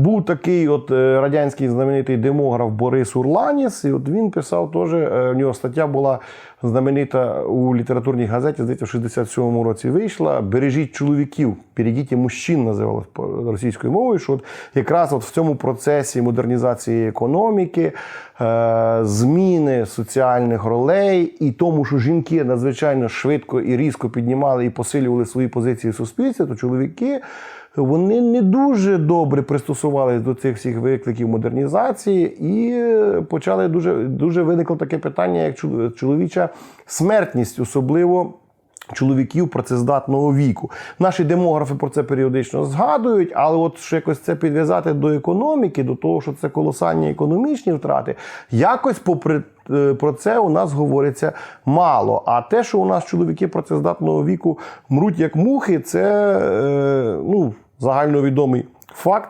Був такий от е, радянський знаменитий демограф Борис Урланіс, і от він писав теж, е, у нього стаття була знаменита у літературній газеті, здається, в 67-му році вийшла. Бережіть чоловіків, берегіть мужчин, називалось російською мовою. Що от якраз от в цьому процесі модернізації економіки, е, зміни соціальних ролей і тому, що жінки надзвичайно швидко і різко піднімали і посилювали свої позиції в суспільстві, то чоловіки. Вони не дуже добре пристосувалися до цих всіх викликів модернізації, і е, почали дуже, дуже виникло таке питання, як чоловіча смертність, особливо чоловіків працездатного віку. Наші демографи про це періодично згадують, але от що якось це підв'язати до економіки, до того, що це колосальні економічні втрати, якось попри е, про це у нас говориться мало. А те, що у нас чоловіки працездатного віку мруть як мухи, це е, ну, загальновідомий факт.